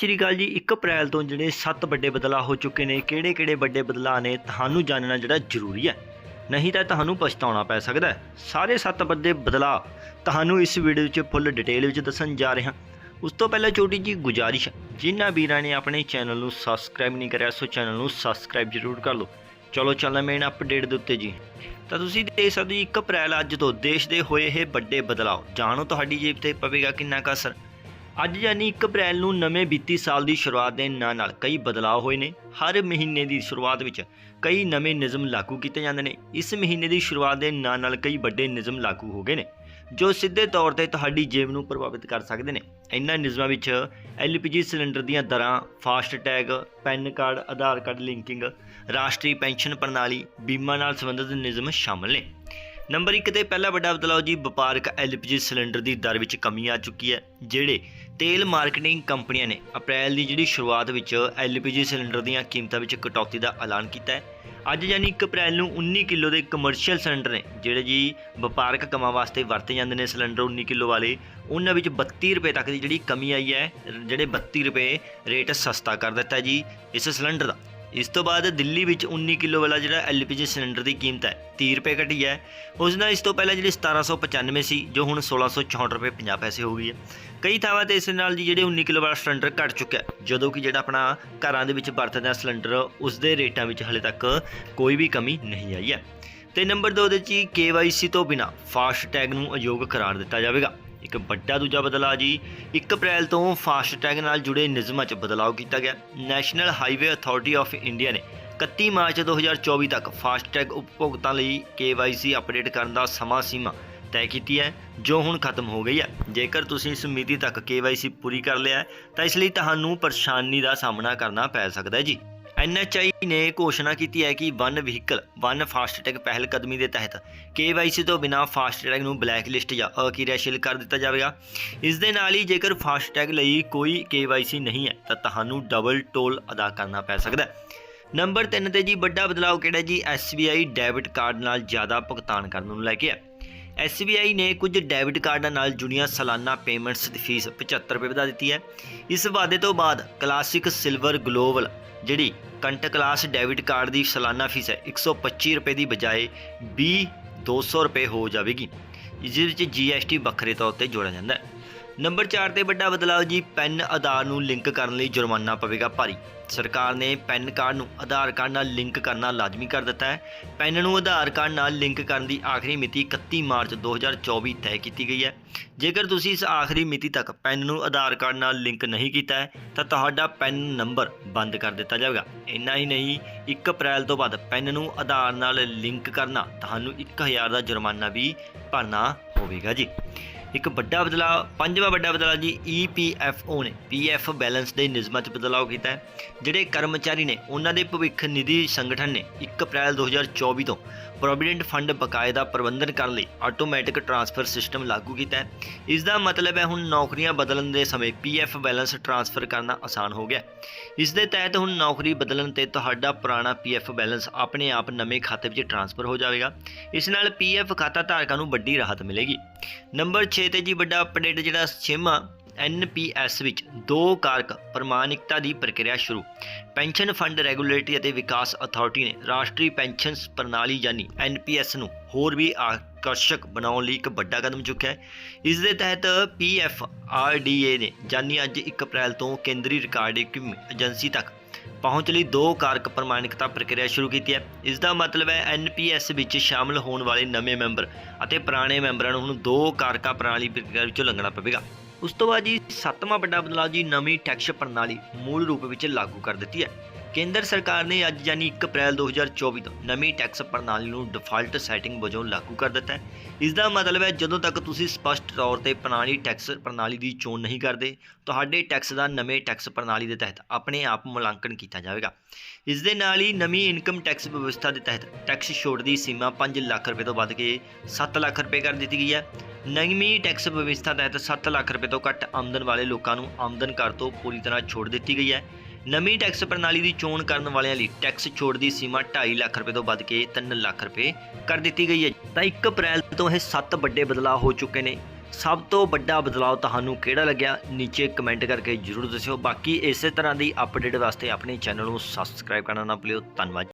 ਸ੍ਰੀ ਅਕਾਲ ਜੀ 1 ਅਪ੍ਰੈਲ ਤੋਂ ਜਿਹੜੇ 7 ਵੱਡੇ ਬਦਲਾਅ ਹੋ ਚੁੱਕੇ ਨੇ ਕਿਹੜੇ-ਕਿਹੜੇ ਵੱਡੇ ਬਦਲਾਅ ਨੇ, ਤੁਹਾਨੂੰ ਜਾਣਨਾ ਜਿਹੜਾ ਜ਼ਰੂਰੀ ਹੈ। ਨਹੀਂ ਤਾਂ ਤੁਹਾਨੂੰ ਪਛਤਾਉਣਾ ਪੈ ਸਕਦਾ ਹੈ। ਸਾਰੇ 7 ਵੱਡੇ ਬਦਲਾਅ ਤੁਹਾਨੂੰ ਇਸ ਵੀਡੀਓ ਵਿੱਚ ਫੁੱਲ ਡਿਟੇਲ ਵਿੱਚ ਦੱਸਣ ਜਾ ਰਿਹਾ। ਉਸ ਤੋਂ ਪਹਿਲਾਂ ਛੋਟੀ ਜੀ ਗੁਜਾਰਿਸ਼ ਜਿਨ੍ਹਾਂ ਵੀਰਾਂ ਨੇ ਆਪਣੇ ਚੈਨਲ ਨੂੰ ਸਬਸਕ੍ਰਾਈਬ ਨਹੀਂ ਕਰਿਆ, ਸੋ ਚੈਨਲ ਨੂੰ ਸਬਸਕ੍ਰਾਈਬ ਜ਼ਰੂਰ ਕਰ ਲਓ। ਚਲੋ ਚੱਲਣਾ ਮੇਨ ਅਪਡੇਟ ਦੇ ਉੱਤੇ ਜੀ। ਤਾਂ ਤੁਸੀਂ ਦੇਖ ਸਕਦੇ ਹੋ 1 ਅਪ੍ਰੈਲ ਅੱਜ ਤੋਂ ਦੇਸ਼ ਦੇ ਹੋਏ ਇਹ ਵੱਡੇ ਬਦਲਾਅ। ਜਾਣੋ ਤੁਹਾਡੀ ਜੇਬ ਤੇ ਪਵੇਗਾ ਕਿੰਨਾ ਕੁ ਅਸਰ। ਅੱਜ ਯਾਨੀ 1 ਅਪ੍ਰੈਲ ਨੂੰ ਨਵੇਂ ਵਿੱਤੀ ਸਾਲ ਦੀ ਸ਼ੁਰੂਆਤ ਦੇ ਨਾਂ ਨਾਲ ਕਈ ਬਦਲਾਅ ਹੋਏ ਨੇ। ਹਰ ਮਹੀਨੇ ਦੀ ਸ਼ੁਰੂਆਤ ਵਿੱਚ ਕਈ ਨਵੇਂ ਨਿਯਮ ਲਾਗੂ ਕੀਤੇ ਜਾਂਦੇ ਨੇ। ਇਸ ਮਹੀਨੇ ਦੀ ਸ਼ੁਰੂਆਤ ਦੇ ਨਾਂ ਨਾਲ ਕਈ ਵੱਡੇ ਨਿਯਮ ਲਾਗੂ ਹੋ ਗਏ ਨੇ, ਜੋ ਸਿੱਧੇ ਤੌਰ ਤੇ ਤੁਹਾਡੀ ਜੇਬ ਨੂੰ ਪ੍ਰਭਾਵਿਤ ਕਰ ਸਕਦੇ ਨੇ। ਇਹਨਾਂ ਨਿਯਮਾਂ ਵਿੱਚ ਐਲਪੀਜੀ ਸਿਲੰਡਰ ਦੀਆਂ ਦਰਾਂ, fast tag, PAN card, Aadhaar card linking, ਰਾਸ਼ਟਰੀ ਪੈਨਸ਼ਨ ਪ੍ਰਣਾਲੀ, ਬੀਮਾ ਨਾਲ ਸੰਬੰਧਿਤ ਨਿਯਮ ਸ਼ਾਮਲ ਨੇ। ਨੰਬਰ 1 ਤੇ ਪਹਿਲਾ ਵੱਡਾ ਬਦਲਾਅ ਜੀ, ਵਪਾਰਕ ਐਲਪੀਜੀ ਸਿਲੰਡਰ ਦੀ ਦਰ ਵਿੱਚ ਕਮੀ ਆ ਚੁੱਕੀ ਹੈ, ਜਿਹੜੇ ਤੇਲ ਮਾਰਕੀਟਿੰਗ ਕੰਪਨੀਆਂ ਨੇ ਅਪ੍ਰੈਲ ਦੀ ਜਿਹੜੀ ਸ਼ੁਰੂਆਤ ਵਿੱਚ ਐਲਪੀਜੀ ਸਿਲੰਡਰ ਦੀਆਂ ਕੀਮਤਾਂ ਵਿੱਚ ਕਟੌਤੀ ਦਾ ਐਲਾਨ ਕੀਤਾ ਹੈ। ਅੱਜ ਯਾਨੀ 1 ਅਪ੍ਰੈਲ ਨੂੰ 19 ਕਿਲੋ ਦੇ ਕਮਰਸ਼ੀਅਲ ਸਿਲੰਡਰ ਨੇ, ਜਿਹੜੇ ਜੀ ਵਪਾਰਕ ਕੰਮਾਂ ਵਾਸਤੇ ਵਰਤੇ ਜਾਂਦੇ ਨੇ ਸਿਲੰਡਰ 19 ਕਿਲੋ ਵਾਲੇ, ਉਹਨਾਂ ਵਿੱਚ 32 ਰੁਪਏ ਤੱਕ ਦੀ ਜਿਹੜੀ ਕਮੀ ਆਈ ਹੈ, ਜਿਹੜੇ 32 ਰੁਪਏ ਰੇਟ ਸਸਤਾ ਕਰ ਦਿੱਤਾ ਜੀ, ਇਸ ਸਿਲੰਡਰ ਦਾ। ਇਸ ਤੋਂ ਬਾਅਦ ਦਿੱਲੀ ਵਿੱਚ 19 ਕਿਲੋ ਵਾਲਾ ਜਿਹੜਾ ਐਲਪੀਜੀ ਸਿਲੰਡਰ ਦੀ ਕੀਮਤ ਹੈ 30 ਰੁਪਏ ਘਟੀ ਹੈ। ਉਸ ਨਾਲ ਇਸ ਤੋਂ ਪਹਿਲਾਂ ਜਿਹੜੀ 1795 ਸੀ ਜੋ ਹੁਣ 1664 ਰੁਪਏ 50 ਪੈਸੇ ਹੋ ਗਈ ਹੈ। ਕਈ ਥਾਵਾਂ ਤੇ ਇਸ ਨਾਲ ਜੀ ਜਿਹੜੇ 19 ਕਿਲੋ ਵਾਲਾ ਸਿਲੰਡਰ ਘਟ ਚੁੱਕਿਆ ਜਦੋਂ ਕਿ ਜਿਹੜਾ ਆਪਣਾ ਘਰਾਂ ਦੇ ਵਿੱਚ ਵਰਤਦਾ ਸਿਲੰਡਰ, ਉਸ ਦੇ ਰੇਟਾਂ ਵਿੱਚ ਹਲੇ ਤੱਕ ਕੋਈ ਵੀ ਕਮੀ ਨਹੀਂ ਆਈ ਹੈ। ਤੇ ਨੰਬਰ 2 ਦੇ ਚ KYC ਤੋਂ ਬਿਨਾ ਫਾਸਟ ਟੈਗ ਨੂੰ ਅਯੋਗ ਕਰਾਰ ਦਿੱਤਾ ਜਾਵੇਗਾ। ਇੱਕ ਵੱਡਾ ਦੂਜਾ ਬਦਲਾਅ ਜੀ 1 ਅਪ੍ਰੈਲ ਤੋਂ ਫਾਸਟ ਟੈਗ ਨਾਲ ਜੁੜੇ ਨਿਯਮਾਂ 'ਚ ਬਦਲਾਅ ਕੀਤਾ ਗਿਆ। National highway authority of India ਨੇ 31 ਮਾਰਚ 2024 ਤੱਕ ਫਾਸਟ ਟੈਗ ਉਪਭੋਗਤਾ ਲਈ KYC ਅਪਡੇਟ ਕਰਨ ਦਾ ਸਮਾਂ ਸੀਮਾ ਤੈਅ ਕੀਤੀ ਹੈ, ਜੋ ਹੁਣ ਖਤਮ ਹੋ ਗਈ ਹੈ। ਜੇਕਰ ਤੁਸੀਂ ਇਸ ਮਿਤੀ ਤੱਕ KYC ਪੂਰੀ ਕਰ ਲਿਆ ਤਾਂ ਇਸ ਲਈ ਤੁਹਾਨੂੰ ਪਰੇਸ਼ਾਨੀ ਦਾ ਸਾਹਮਣਾ ਕਰਨਾ ਪੈ ਸਕਦਾ ਹੈ ਜੀ। ਐਨਐਚਆਈ ਨੇ ਘੋਸ਼ਣਾ ਕੀਤੀ ਹੈ ਕਿ ਵਨ ਵਹੀਕਲ, ਵਨ ਫਾਸਟੈਗ ਪਹਿਲ ਕਦਮੀ ਦੇ ਤਹਿਤ KYC ਤੋਂ ਬਿਨਾ ਫਾਸਟੈਗ ਨੂੰ ਬਲੈਕ ਲਿਸਟ ਜਾਂ ਅਕਿਰਿਆਸ਼ੀਲ ਕਰ ਦਿੱਤਾ ਜਾਵੇਗਾ। ਇਸ ਦੇ ਨਾਲ ਹੀ ਜੇਕਰ ਫਾਸਟੈਗ ਲਈ ਕੋਈ KYC ਨਹੀਂ ਹੈ, ਤਾਂ ਤੁਹਾਨੂੰ ਡਬਲ ਟੋਲ ਅਦਾ ਕਰਨਾ ਪੈ ਸਕਦਾ ਹੈ। ਨੰਬਰ 3 ਤੇ ਜੀ ਵੱਡਾ ਬਦਲਾਅ ਕਿਹੜਾ ਜੀ? SBI ਡੈਬਿਟ ਕਾਰਡ ਨਾਲ ਜ਼ਿਆਦਾ ਭੁਗਤਾਨ ਕਰਨ ਨੂੰ ਲੈ ਕੇ ਹੈ। SBI ਨੇ ਕੁਝ ਡੈਬਿਟ ਕਾਰਡਾਂ ਨਾਲ ਜੁੜੀਆਂ ਸਾਲਾਨਾ ਪੇਮੈਂਟਸ ਦੀ ਫੀਸ 75 ਰੁਪਏ ਵਧਾ ਦਿੱਤੀ ਹੈ। ਇਸ ਵਾਅਦੇ ਤੋਂ ਬਾਅਦ ਕਲਾਸਿਕ ਸਿਲਵਰ ਗਲੋਬਲ ਜਿਹੜੀ ਕੰਟ ਕਲਾਸ ਡੈਬਿਟ ਕਾਰਡ ਦੀ ਸਾਲਾਨਾ ਫੀਸ ਹੈ 125 ਰੁਪਏ ਦੀ ਬਜਾਏ 20 200 ਰੁਪਏ ਹੋ ਜਾਵੇਗੀ। ਜਿਸ ਵਿੱਚ GST ਵੱਖਰੇ ਤੌਰ ਤੇ ਜੋੜਿਆ ਜਾਂਦਾ ਹੈ। ਨੰਬਰ 4 ਤੇ ਵੱਡਾ ਬਦਲਾਅ ਜੀ, ਪੈਨ ਆਧਾਰ ਨੂੰ ਲਿੰਕ ਕਰਨ ਲਈ ਜੁਰਮਾਨਾ ਪਵੇਗਾ ਭਾਰੀ। ਸਰਕਾਰ ਨੇ ਪੈਨ ਕਾਰਡ ਨੂੰ ਆਧਾਰ ਕਾਰਡ ਨਾਲ ਲਿੰਕ ਕਰਨਾ ਲਾਜ਼ਮੀ ਕਰ ਦਿੱਤਾ ਹੈ। ਪੈਨ ਨੂੰ ਆਧਾਰ ਕਾਰਡ ਨਾਲ ਲਿੰਕ ਕਰਨ ਦੀ ਆਖਰੀ ਮਿਤੀ 31 ਮਾਰਚ 2024 ਤੈਅ ਕੀਤੀ ਗਈ ਹੈ। ਜੇਕਰ ਤੁਸੀਂ ਇਸ ਆਖਰੀ ਮਿਤੀ ਤੱਕ ਪੈਨ ਨੂੰ ਆਧਾਰ ਕਾਰਡ ਨਾਲ ਲਿੰਕ ਨਹੀਂ ਕੀਤਾ ਹੈ, ਤਾਂ ਤੁਹਾਡਾ ਪੈਨ ਨੰਬਰ ਬੰਦ ਕਰ ਦਿੱਤਾ ਜਾਵੇਗਾ। ਇੰਨਾ ਹੀ ਨਹੀਂ 1 ਅਪ੍ਰੈਲ ਤੋਂ ਬਾਅਦ ਪੈਨ ਨੂੰ ਆਧਾਰ ਨਾਲ ਲਿੰਕ ਕਰਨਾ ਤੁਹਾਨੂੰ 1000 ਦਾ ਜੁਰਮਾਨਾ ਵੀ ਭਰਨਾ ਹੋਵੇਗਾ ਜੀ। ਇੱਕ ਵੱਡਾ ਬਦਲਾਅ ਪੰਜਵਾਂ ਵੱਡਾ ਬਦਲਾਅ ਜੀ EPFO ਨੇ PF ਬੈਲੈਂਸ ਦੇ ਨਿਯਮਾਂ 'ਚ ਬਦਲਾਅ ਕੀਤਾ ਹੈ, ਜਿਹੜੇ ਕਰਮਚਾਰੀ ਨੇ, ਉਹਨਾਂ ਦੇ ਭਵਿੱਖ ਨਿਧੀ ਸੰਗਠਨ ਨੇ 1 ਅਪ੍ਰੈਲ 2024 ਤੋਂ ਪ੍ਰੋਵੀਡੈਂਟ ਫੰਡ ਬਕਾਏ ਦਾ ਪ੍ਰਬੰਧਨ ਕਰਨ ਲਈ ਆਟੋਮੈਟਿਕ ਟ੍ਰਾਂਸਫਰ ਸਿਸਟਮ ਲਾਗੂ ਕੀਤਾ ਹੈ। ਇਸ ਦਾ ਮਤਲਬ ਹੈ ਹੁਣ ਨੌਕਰੀਆਂ ਬਦਲਣ ਦੇ ਸਮੇਂ PF ਬੈਲੈਂਸ ਟ੍ਰਾਂਸਫਰ ਕਰਨਾ ਆਸਾਨ ਹੋ ਗਿਆ ਇਸ ਦੇ ਤਹਿਤ ਹੁਣ ਨੌਕਰੀ ਬਦਲਣ ਤੇ ਤੁਹਾਡਾ ਪੁਰਾਣਾ PF ਬੈਲੈਂਸ ਆਪਣੇ ਆਪ ਨਵੇਂ ਖਾਤੇ ਵਿੱਚ ਟ੍ਰਾਂਸਫਰ ਹੋ ਜਾਵੇਗਾ। ਇਸ ਨਾਲ PF ਖਾਤਾ ਧਾਰਕਾਂ ਨੂੰ ਵੱਡੀ ਰਾਹਤ ਮਿਲੇਗੀ। ਨੰਬਰ 6 ਤੇ ਜੀ ਵੱਡਾ ਅਪਡੇਟ ਜਿਹੜਾ ਛੇਵਾਂ NPS ਵਿੱਚ ਦੋ ਕਾਰਕ ਪ੍ਰਮਾਣਿਕਤਾ ਦੀ ਪ੍ਰਕਿਰਿਆ ਸ਼ੁਰੂ। ਪੈਨਸ਼ਨ ਫੰਡ ਰੈਗੂਲੇਟਰੀ ਅਤੇ ਵਿਕਾਸ ਅਥਾਰਟੀ ਨੇ ਰਾਸ਼ਟਰੀ ਪੈਨਸ਼ਨ ਪ੍ਰਣਾਲੀ ਯਾਨੀ NPS ਨੂੰ ਹੋਰ ਵੀ ਆਕਰਸ਼ਕ ਬਣਾਉਣ ਲਈ ਇੱਕ ਵੱਡਾ ਕਦਮ ਚੁੱਕਿਆ ਹੈ। ਇਸ ਦੇ ਤਹਿਤ PFRDA ਨੇ ਜਾਨੀ ਅੱਜ 1 ਅਪ੍ਰੈਲ ਤੋਂ ਕੇਂਦਰੀ ਰਿਕਾਰਡਿੰਗ ਏਜੰਸੀ ਤੱਕ ਪਹੁੰਚ ਲਈ ਦੋ ਕਾਰਕ ਪ੍ਰਮਾਣਿਕਤਾ ਪ੍ਰਕਿਰਿਆ ਸ਼ੁਰੂ ਕੀਤੀ ਹੈ। ਇਸ ਦਾ ਮਤਲਬ ਹੈ ਐਨਪੀਐਸ ਵਿੱਚ ਸ਼ਾਮਲ ਹੋਣ ਵਾਲੇ ਨਵੇਂ ਮੈਂਬਰ ਅਤੇ ਪੁਰਾਣੇ ਮੈਂਬਰਾਂ ਨੂੰ ਹੁਣ ਦੋ ਕਾਰਕਾ ਪ੍ਰਣਾਲੀ ਪ੍ਰਕਿਰਿਆ ਵਿੱਚੋਂ ਲੰਘਣਾ ਪਵੇਗਾ। ਉਸ ਤੋਂ ਬਾਅਦ ਜੀ ਸੱਤਵਾਂ ਵੱਡਾ ਬਦਲਾਅ ਜੀ ਨਵੀਂ ਟੈਕਸ ਪ੍ਰਣਾਲੀ ਮੂਲ ਰੂਪ ਵਿੱਚ ਲਾਗੂ ਕਰ ਦਿੱਤੀ ਹੈ। ਕੇਂਦਰ ਸਰਕਾਰ ਨੇ ਅੱਜ ਯਾਨੀ 1 ਅਪ੍ਰੈਲ 2024 ਤੋਂ ਨਵੀਂ ਟੈਕਸ ਪ੍ਰਣਾਲੀ ਨੂੰ ਡਿਫਾਲਟ ਸੈਟਿੰਗ ਵਜੋਂ ਲਾਗੂ ਕਰ ਦਿੱਤਾ ਹੈ। ਇਸ ਦਾ ਮਤਲਬ ਹੈ ਜਦੋਂ ਤੱਕ ਤੁਸੀਂ ਸਪਸ਼ਟ ਤੌਰ ਤੇ ਪ੍ਰਣਾਲੀ ਟੈਕਸ ਪ੍ਰਣਾਲੀ ਦੀ ਚੋਣ ਨਹੀਂ ਕਰਦੇ, ਤੁਹਾਡੇ ਟੈਕਸ ਦਾ ਨਵੇਂ ਟੈਕਸ ਪ੍ਰਣਾਲੀ ਦੇ ਤਹਿਤ ਆਪਣੇ ਆਪ ਮੁਲਾਂਕਣ ਕੀਤਾ ਜਾਵੇਗਾ। ਇਸ ਦੇ ਨਾਲ ਹੀ ਨਵੀਂ ਇਨਕਮ ਟੈਕਸ ਵਿਵਸਥਾ ਦੇ ਤਹਿਤ ਟੈਕਸ ਛੋਟ ਦੀ ਸੀਮਾ 5 ਲੱਖ ਰੁਪਏ ਤੋਂ ਵੱਧ ਕੇ 7 ਲੱਖ ਰੁਪਏ ਕਰ ਦਿੱਤੀ ਗਈ ਹੈ। ਨਵੀਂ ਟੈਕਸ ਵਿਵਸਥਾ ਤਹਿਤ 7 ਲੱਖ ਰੁਪਏ ਤੋਂ ਘੱਟ ਆਮਦਨ ਵਾਲੇ ਲੋਕਾਂ ਨੂੰ ਆਮਦਨ ਕਰ ਤੋਂ ਪੂਰੀ ਤਰ੍ਹਾਂ ਛੋਟ ਦਿੱਤੀ ਗਈ ਹੈ। ਨਵੀਂ ਟੈਕਸ ਪ੍ਰਣਾਲੀ ਦੀ ਚੋਣ ਕਰਨ ਵਾਲਿਆਂ ਲਈ ਟੈਕਸ ਛੋਟ ਦੀ ਸੀਮਾ 2.5 ਲੱਖ ਰੁਪਏ ਤੋਂ ਵੱਧ ਕੇ 3 ਲੱਖ ਰੁਪਏ ਕਰ ਦਿੱਤੀ ਗਈ ਹੈ। ਤਾਂ 1 ਅਪ੍ਰੈਲ ਤੋਂ ਇਹ 7 ਵੱਡੇ ਬਦਲਾਅ ਹੋ ਚੁੱਕੇ ਨੇ। ਸਭ ਤੋਂ ਵੱਡਾ ਬਦਲਾਅ ਤੁਹਾਨੂੰ ਕਿਹੜਾ ਲੱਗਿਆ? ਨੀਚੇ ਕਮੈਂਟ ਕਰਕੇ ਜਰੂਰ ਦੱਸਿਓ। ਬਾਕੀ ਇਸੇ ਤਰ੍ਹਾਂ ਦੀ ਅਪਡੇਟ ਵਾਸਤੇ ਆਪਣੇ ਚੈਨਲ ਨੂੰ ਸਬਸਕ੍ਰਾਈਬ ਕਰਨਾ ਨਾ ਭੁੱਲਿਓ। ਧੰਨਵਾਦ।